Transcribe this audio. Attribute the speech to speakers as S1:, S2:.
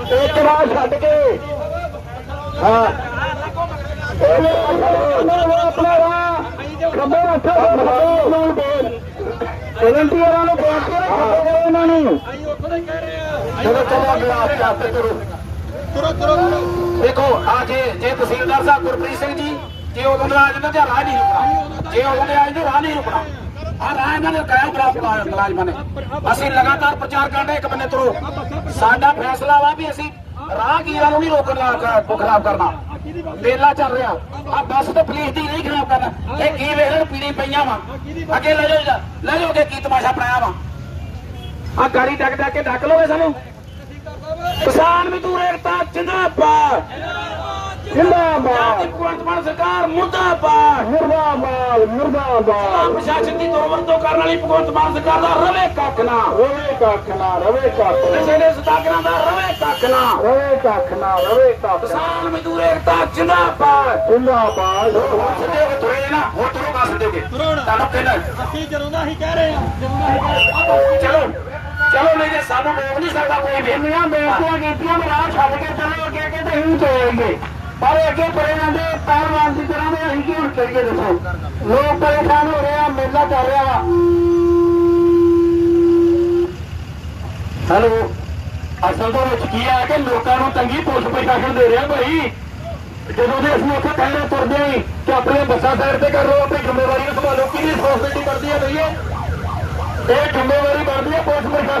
S1: ਇੱਕ ਵਾਰ ਛੱਡ ਕੇ। ਹਾਂ। ਆਪਣਾ ਵਾ ਖੰਬੇ ਰੱਖੋ ਨੂੰ ਬੋਲ ਵਲੰਟੀਅਰਾਂ ਨੂੰ ਬੇਨਤੀ ਹੈ ਖੰਬੇ ਇਹਨਾਂ ਨੂੰ ਚਲੋ ਚਲੋ ਅੱਗੇ ਆਪ ਚਾਹਤੇ ਕਰੋ
S2: ਦੇਖੋ, ਆ ਜੇ ਜੇ ਤਹਿਸੀਲਦਾਰ ਸਾਹਿਬ ਗੁਰਪ੍ਰੀਤ ਸਿੰਘ ਜੀ, ਜੇ ਉਦੋਂ ਦੇ ਆ ਜਾਂਦੇ ਤਾਂ ਰਾਹ ਨਹੀਂ ਰੁਕਣਾ। ਜੇ ਉਦੋਂ ਦੇ ਆ ਜਾਂਦੇ ਰਾਹ ਨਹੀਂ ਰੁਕਣਾ। ਆ ਰਾਹ ਇਹਨਾਂ ਨੇ ਕਾਇਮ ਪ੍ਰਾਪਤ ਮੁਲਾਜ਼ਮਾਂ ਨੇ। ਅਸੀਂ ਲਗਾਤਾਰ ਪ੍ਰਚਾਰ ਕਰਦੇ ਇੱਕ ਬੰਨੇ ਤੁਰੋ। ਸਾਡਾ ਫੈਸਲਾ ਵਾ ਵੀ ਅਸੀਂ ਰਾਹਗੀਰਾਂ ਨੂੰ ਨਹੀਂ ਰੋਕਣਾ ਖਰਾਬ ਕਰਨਾ। ਮੇਲਾ ਚੱਲ ਰਿਹਾ। ਆ ਬੱਸ ਤੇ ਪੁਲਿਸ ਦੀ ਨਹੀਂ ਖਰਾਬ ਕਰਨਾ। ਇਹ ਕੀ ਵੇਖਣ ਪੀੜੀ ਪਈਆਂ ਵਾ? ਅੱਗੇ ਲੈ ਜਾਓ ਲੈ ਜਾਓ ਅੱਗੇ ਕੀ ਤਮਾਸ਼ਾ ਬਣਾਇਆ ਵਾ। ਆ ਗਾੜੀ ਡੱਕ ਡੱਕ ਕੇ ਡੱਕ ਲਓਗੇ ਸਾਨੂੰ? ਕਿਸਾਨ ਮਜ਼ਦੂਰ ਏਕਤਾ, ਜਿੰਦਾਬਾਦ।
S1: ਜਿੰਦਾਬਾਦ।
S2: ਭਗਵੰਤ ਮਾਨ ਸਰਕਾਰ ਮੁਰਦਾਬਾਦ।
S1: ਮੁਰਦਾਬਾਦ ਮੁਰਦਾਬਾਦ।
S2: ਪ੍ਰਸ਼ਾਸਨ ਦੀ ਦੁਰਵਰਤੋਂ ਕਰਨ ਵਾਲੀ ਭਗਵੰਤ ਮਾਨ ਸਰਕਾਰ ਦਾ ਰਵੇ ਕੱਖ ਨਾ।
S1: ਰਵੇ ਕੱਖ ਨਾ ਰਵੇ ਕੱਖ
S2: ਨਸ਼ੇ ਦੇ ਸਦਾਗਰਾਂ ਦਾ ਰਵੇ ਕੱਖ ਨਾ।
S1: ਰਵੇ ਕੱਖ ਨਾ ਰਵੇ ਕੱਖ
S2: ਕਿਸਾਨ ਮਜ਼ਦੂਰ ਏਕਤਾ ਜਿੰਦਾਬਾਦ।
S1: ਜਿੰਦਾਬਾਦ।
S2: ਛੱਡਿਓਗੇ ਤੁਰੇ ਨਾ ਹੋਰ ਤੁਰੋ ਕਾ। ਛੱਡਿਓਗੇ ਤੁਹਾਨੂੰ ਕਹਿੰਦਾ
S3: ਅਸੀਂ ਜਦੋਂ ਦਾ ਹੀ ਕਹਿ ਰਹੇ ਆ ਜਦੋਂ ਦਾ ਹੀ ਕਹਿ ਰਹੇ।
S2: ਚਲੋ। ਚਲੋ ਨਹੀਂ ਜੇ ਸਾਨੂੰ ਰੋਕ ਨਹੀਂ ਸਕਦਾ ਕੋਈ ਵੀ।
S1: ਇੰਨੀਆਂ ਬੇਨਤੀਆਂ ਕੀਤੀਆਂ ਵੀ ਰਾਹ ਛੱਡ ਕੇ ਚਲੋ ਅੱਗੇ ਅੱਗੇ ਤੇ ਹੀ ਚਲੇਂਗੇ ਪਰ ਅੱਗੇ ਪਰੇ ਜਾਂਦੇ ਪਹਿਲਵਾਨ ਦੀ ਤਰ੍ਹਾਂ ਦੇ ਅਸੀਂ ਕੀ ਹੁਣ ਕਰੀਏ ਦੱਸੋ? ਲੋਕ ਪਰੇਸ਼ਾਨ ਹੋ ਰਹੇ ਆ, ਮੇਲਾ ਚੱਲ ਰਿਹਾ ਵਾ। ਹੈਲੋ, ਅਸਲ ਦੇ ਵਿੱਚ ਕੀ ਹੈ ਕਿ ਲੋਕਾਂ ਨੂੰ ਤੰਗੀ ਪੁਲਿਸ ਪ੍ਰਸ਼ਾਸਨ ਦੇ ਰਿਹਾ ਭਾਈ। ਜਦੋਂ ਦੇ ਅਸੀਂ ਉੱਥੇ ਪਹਿਲੇ ਤੁਰਦੇ ਆਂ ਕਿ ਆਪਣੇ ਬੱਸਾਂ ਸਾਈਡ ਤੇ ਕਰ ਲਓ, ਆਪਣੀ ਜ਼ਿੰਮੇਵਾਰੀ ਨੂੰ ਸੰਭਾਲੋ। ਕਿਹਦੀ ਰਿਸਪੌਂਸਿਬਿਲਟੀ ਕਰਦੀ ਹੈ ਭਈਆ ਇਹ ਜ਼ਿੰਮੇਵਾਰੀ ਬਣਦੀ ਹੈ ਪੁਲਿਸ ਪ੍ਰਸ਼ਾਸਨ